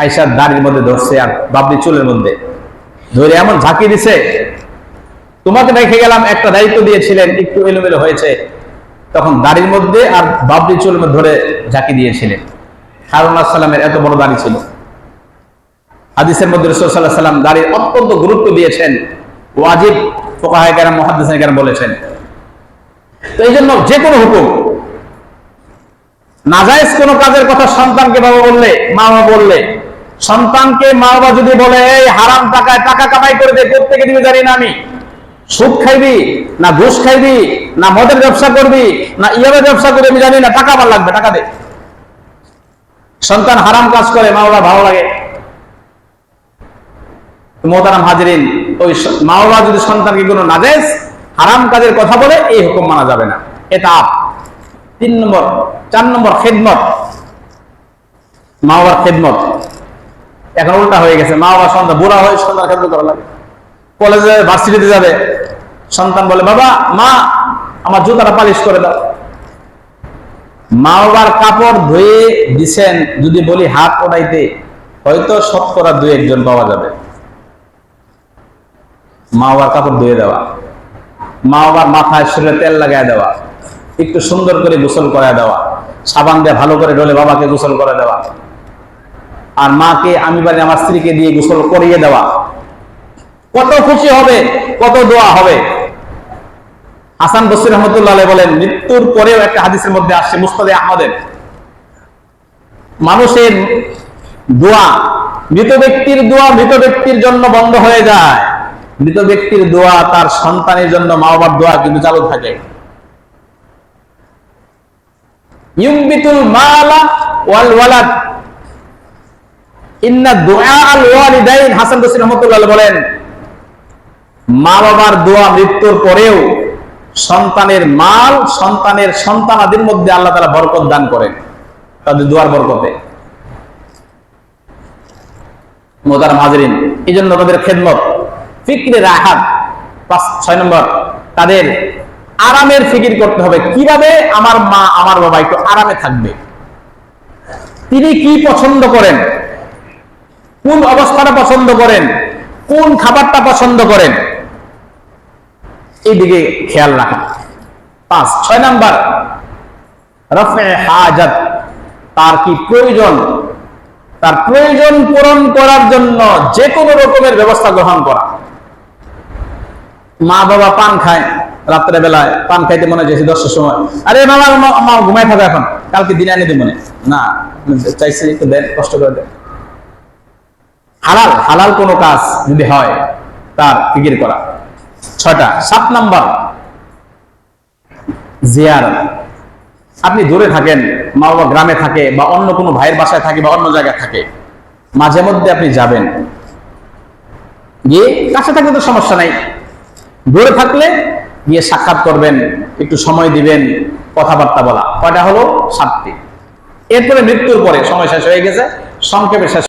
আইসার দাড়ির মধ্যে ধরছে আর বাবলি চুলের মধ্যে। ধরে এমন ঝাঁকি দিছে, তোমাকে রেখে গেলাম, একটা দায়িত্ব দিয়েছিলেন, একটু এলোমেলো হয়েছে। তখন দাড়ির মধ্যে আর বাবলি চুলের মধ্যে ধরে ঝাঁকি দিয়েছিলেন। হারুন সাল্লামের এত বড় দাড়ি ছিল। হাদিসের মধ্যে রসুল সাল্লাহ সাল্লাম দাড়ির অত্যন্ত গুরুত্ব দিয়েছেন। ওয়াজিব ফোকাহায় কেন মহাদিস কেন বলেছেন। তো এই জন্য যে কোনো হুকুম নাজাইজ কোনো কাজের কথা সন্তানকে বাবা বললে, মা বললে সন্তানকে মা বাবা যদি বলে, এই হারাম টাকায় টাকা কামাই করে দে কোথেকে দিবে জানি না আমি। সুদ খাইবি, না ঘুষ খাইবি, না মদের ব্যবসা করবি, না ইয়াবের ব্যবসা করবি, আমি জানি না, টাকা আমার লাগবে, টাকা দে। সন্তান হারাম কাজ করে, মা বাবা ভালো লাগে। মোহতারাম হাজিরিন, ওই মা বাবা যদি সন্তানকে কোনো নাজেজ হারাম কাজের কথা বলে, এই হুকুম মানা যাবে না। এটা আপ। তিন নম্বর, চার নম্বর খেদমত। মা বাবার খেদমত। এখন উল্টা হয়ে গেছে। মা বাবা সন্তান, বুড়া হয়ে সন্তান খেদমত করা লাগে। কলেজে, ভার্সিটিতে যাবে। সন্তান বলে, বাবা, মা, আমার জুতাটা পালিশ করে দাও। মা বাবার কাপড় ধুয়ে দিছেন, যদি বলি হাত ওড়াইতে হয়তো শতকরা দুই একজন পাওয়া যাবে। মা বাবার কাপড় ধুয়ে দেওয়া। মা বাবার মাথায় শরীরে তেল লাগাই দেওয়া। একটু সুন্দর করে গোসল করায় দেওয়া। সাবান দিয়ে ভালো করে ডলে বাবাকে গোসল করে দেওয়া। আর মাকে, আমি বাড়ি আমার স্ত্রীকে দিয়ে গোসল করিয়ে দেওয়া। কত খুশি হবে, কত দোয়া হবে। হাসান বসির রহমতুল্লাহ বলেন, মৃত্যুর পরেও একটা হাদিসের মধ্যে আসছে, মুস্তাদে আহমদের। মানুষের দোয়া, মৃত ব্যক্তির দোয়া মৃত ব্যক্তির জন্য বন্ধ হয়ে যায়। মৃত ব্যক্তির দোয়া তার সন্তানের জন্য মা বাবার দোয়া কিন্তু চালু থাকে। ইউমবিতুল মালা ওয়াল ওয়ালাদ। ইন্না দোয়া এই জন্য খেদমত, ফিক্রে রাহাত ছয় নম্বর, তাদের আরামের ফিকির করতে হবে। কীভাবে? আমার মা, আমার বাবা একটু আরামে থাকবে। তিনি কি পছন্দ করেন? কোন অবস্থাটা পছন্দ করেন? কোন খাবারটা পছন্দ করেন? এইদিকে খেয়াল রাখা পাঁচ, ছয় নাম্বার। রফে হাজাত, তার কি প্রয়োজন? তার প্রয়োজন পূরণ করার জন্য যে কোনো রকমের ব্যবস্থা গ্রহণ করা। মা বাবা পান খায় রাত্রে বেলায়, পান খাইতে মনে চাইছে দশটার সময়। আরে মামা মা ঘুমাই থাকবে এখন, কালকে দিনে আনি দিব না, চাইছে একটু দেন, কষ্ট করে দেন। হালাল হালাল কোনো কাজ যদি হয়, তার ফিকির করা। ছয়টা, সাত নাম্বার জিয়ার আপনি দূরে থাকেন মা বাবা গ্রামে থাকে বা অন্য কোনো ভাইয়ের বাসায় থাকে বা অন্য জায়গায় থাকে, মাঝে মধ্যে আপনি যাবেন। গিয়ে কাছে থাকলে তো সমস্যা নাই। দূরে থাকলে গিয়ে সাক্ষাৎ করবেন, একটু সময় দিবেন, কথাবার্তা বলা। কয়টা হলো? সাতটি। এরপরে মৃত্যুর পরে, সময় শেষ হয়ে গেছে, সংক্ষেপে শেষ